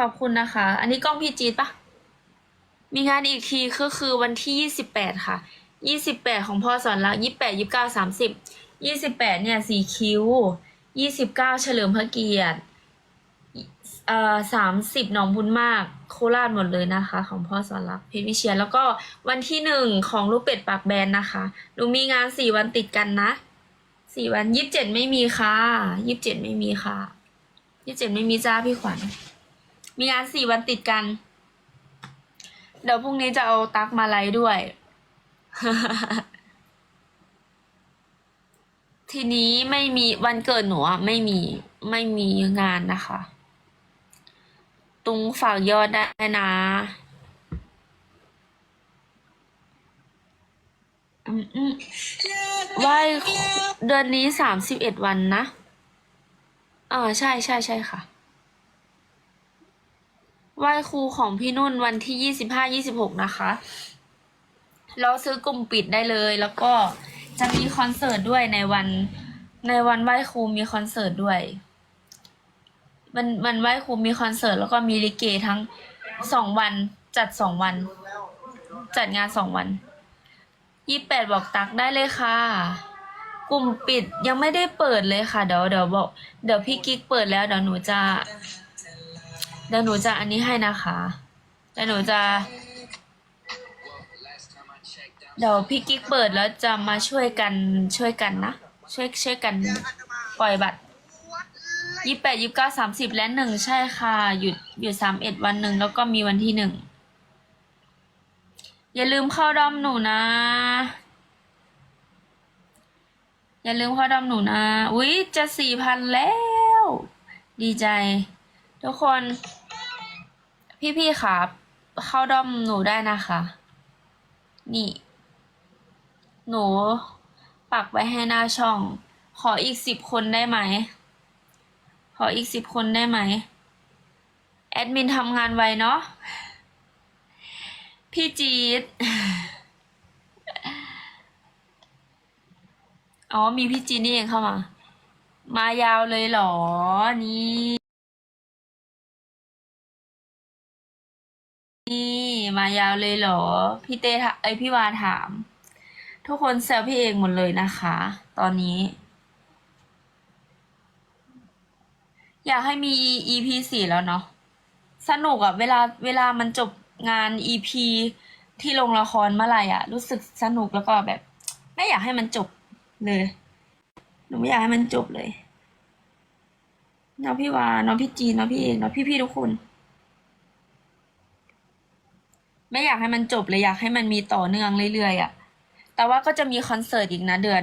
ขอบคุณนะคะ อันนี้กล้องพี่จีดปะมีงานอีกทีก็คือวันที่ยี่สิบแปดค่ะยี่สิบแปดของพ่อสอนรักยี่แปดยี่เก้าสามสิบยี่สิบแปดเนี่ยสี่คิ้วยี่สิบเก้าเฉลิมพระเกียรติเอ่อสามสิบหนองบุญมาก โคราชหมดเลยนะคะ ของพ่อสอนรักเพชรวิเชียรแล้วก็วันที่หนึ่งของลูกเป็ดปากแบนนะคะหนูมีงานสี่วันติดกันนะสี่วันยี่สิบเจ็ดไม่มีค่ะยี่สิบเจ็ดไม่มีค่ะยี่สิบเจ็ดไม่มีจ้าพี่ขวัญ มีงานสี่วันติดกัน เดี๋ยวพรุ่งนี้จะเอาตักมาไลด้วย ทีนี้ไม่มีวันเกิดหนูอะไม่มีไม่มีงานนะคะ ตุงฝากยอดได้นะอืมอืมไหว้เดือนนี้สามสิบเอ็ดวันนะเออใช่ใช่ใช่ค่ะ ไหว้ครูของพี่นุ่นวันที่ยี่สิบห้ายี่สิบหกนะคะเราซื้อกลุ่มปิดได้เลย แล้วก็จะมีคอนเสิร์ตด้วยในวัน ในวันไหว้ครูมีคอนเสิร์ตด้วย มันมันไหว้ครูมีคอนเสิร์ตแล้วก็มีลิเกทั้งสองวันจัดสองวัน จัดงานสองวันยี่แปดบอกตักได้เลยค่ะ กลุ่มปิดยังไม่ได้เปิดเลยค่ะ เดี๋ยวเดี๋ยวบอก เดี๋ยวพี่กิ๊กเปิดแล้วเดี๋ยวหนูจะ เดี๋ยวหนูจะอันนี้ให้นะคะเดี๋ยวหนูจะ เดี๋ยวพี่กิ๊กเปิดแล้วจะมาช่วยกันช่วยกันนะ ช่วยช่วยกันปล่อยบัตรยี่แปดยี่เก้าสามสิบและหนึ่งใช่ค่ะ หยุดหยุดสามเอ็ดวันหนึ่งแล้วก็มีวันที่หนึ่งอย่าลืมเข้าดอมหนูนะ อย่าลืมเข้าดอมหนูนะ อุ๊ย จะสี่พันแล้ว ดีใจ ทุกคน พี่ๆครับ เข้าด้อมหนูได้นะคะ นี่ หนู ปักไว้ให้หน้าช่อง ขออีกสิบคนได้ไหม ขออีกสิบคนได้ไหม แอดมินทำงานไวเนาะ พี่จีดอ๋อ มีพี่จีนี่เองเข้ามา มายาวเลยเหรอ นี่ นี่มายาวเลยเหรอ พี่เต้ถาเอ้ยพี่วาถาม ทุกคนแซวพี่เอกหมดเลยนะคะ ตอนนี้ อยากให้มี EP สี่แล้วเนาะสนุกอะเวลาเวลามันจบงาน EP ที่ลงละครเมื่อไหร่อะรู้สึกสนุกแล้วก็แบบ ไม่อยากให้มันจบเลย หนูไม่อยากให้มันจบเลยน้องพี่วาน้องพี่จีนน้องพี่เอกน้องพี่ทุกคน ไม่อยากให้มันจบเลยอยากให้มันมีต่อเนื่องเรื่อยๆอะ่ะ แต่ว่าก็จะมีคอนเสิร์ตอีกนะเดือน